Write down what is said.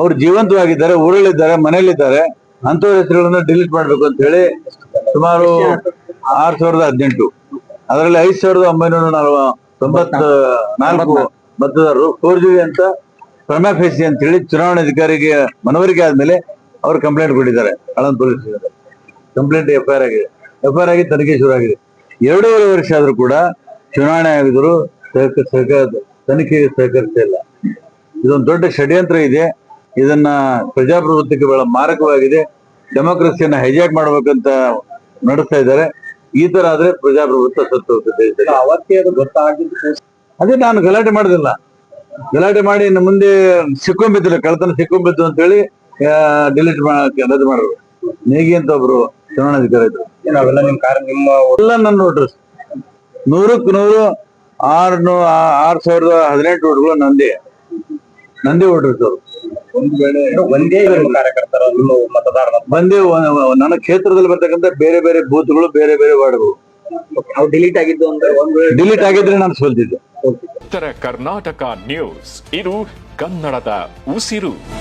ಅವ್ರು ಜೀವಂತವಾಗಿದ್ದಾರೆ, ಊರಲ್ಲಿದ್ದಾರೆ, ಮನೆಯಲ್ಲಿದ್ದಾರೆ ಅಂತವ್ರ ಹೆಸರುಗಳನ್ನ ಡಿಲೀಟ್ ಮಾಡ್ಬೇಕು ಅಂತ ಹೇಳಿ ಸುಮಾರು ಆರ್ ಸಾವಿರದ ಹದಿನೆಂಟು. ಅದರಲ್ಲಿ ಐದ್ ಸಾವಿರದ ಒಂಬೈನೂರ ನಲ್ವ ತೊಂಬತ್ತ ನಾಲ್ಕು ಮತದಾರರು ಫೋರ್ಜರಿ ಅಂತ ಪ್ರಮಾಫೇಸಿ ಅಂತ ಹೇಳಿ ಚುನಾವಣಾಧಿಕಾರಿಗೆ ಮನವರಿಕೆ ಆದ್ಮೇಲೆ ಅವರು ಕಂಪ್ಲೇಂಟ್ ಕೊಟ್ಟಿದ್ದಾರೆ Aland police complaint F I ಆಗಿದೆ. ಎಫ್ ಐ ಆಗಿ ತನಿಖೆ ಶುರು ಆಗಿದೆ. ಎರಡೂವರೆ ವರ್ಷ ಆದ್ರೂ ಕೂಡ ಚುನಾವಣೆ ಆಗಿದ್ರು ಸಹಕ ಸಹಕ ತನಿಖೆಗೆ ಸಹಕರಿಸ್ತಾ ಇಲ್ಲ. ಇದೊಂದು ದೊಡ್ಡ ಷಡ್ಯಂತ್ರ ಇದೆ. ಇದನ್ನ ಪ್ರಜಾಪ್ರಭುತ್ವಕ್ಕೆ ಬಹಳ ಮಾರಕವಾಗಿದೆ. ಡೆಮೋಕ್ರಸಿಯನ್ನ ಹೈಜಾಕ್ ಮಾಡ್ಬೇಕಂತ ನಡೆಸ್ತಾ ಇದ್ದಾರೆ. ಈ ತರ ಆದ್ರೆ ಪ್ರಜಾಪ್ರಭುತ್ವ ಸತ್ತು ಹೋಗುತ್ತೆ ಅದು ನಾನು ಗಲಾಟೆ ಮಾಡುದಿಲ್ಲ. ಗಲಾಟೆ ಮಾಡಿ ಇನ್ನು ಮುಂದೆ ಸಿಕ್ಕೊಂಬಿದ್ದಿಲ್ಲ ಕಳ್ತನ ಸಿಕ್ಕೊಂಬಿದ್ದು ಅಂತ ಹೇಳಿ ಡಿಲೀಟ್ ರದ್ದು ಮಾಡಿದ್ರು. ನೇಗಿ ಅಂತ ಒಬ್ರು ಚುನಾವಣಾಧಿಕಾರಿ ಇದ್ರು. ನಾವೆಲ್ಲ ನಿಮ್ ಕಾರ್ಯ ನಿಮ್ಮ ಎಲ್ಲ ನನ್ನ ನೋಟ್ರಸ್ ನೂರಕ್ಕೆ ನೂರು ಆರ್ನೂ ಆರ್ ಸಾವಿರದ ಹದಿನೆಂಟು ವೋಟ್ಗಳು ನಂದೇ. ನಂದೇ ವೋಟರ್ಸ್ ಅವರು ಒಂದು ವೇಳೆ ಒಂದೇ ಕಾರ್ಯಕರ್ತರ ನಿಮ್ಮ ಮತದಾರರ ಬಂದೇ ಒ- ಒ- ನನ್ನ ಕ್ಷೇತ್ರದಲ್ಲಿ ಬರ್ತಕ್ಕಂಥ ಬೇರೆ ಬೇರೆ ಬೂತ್ಗಳು ಬೇರೆ ಬೇರೆ ವಾರ್ಡ್ಗಳು. ಅವು ಡಿಲೀಟ್ ಆಗಿದ್ದು ಅಂದ್ರೆ ಒಂದ್ ವೇಳೆ ಡಿಲೀಟ್ ಆಗಿದ್ರೆ ನಾನು ಸೋಲ್ತಿದ್ದೆ. ಉತ್ತರ ಕರ್ನಾಟಕ ನ್ಯೂಸ್. ಇದು ಕನ್ನಡದ ಉಸಿರು.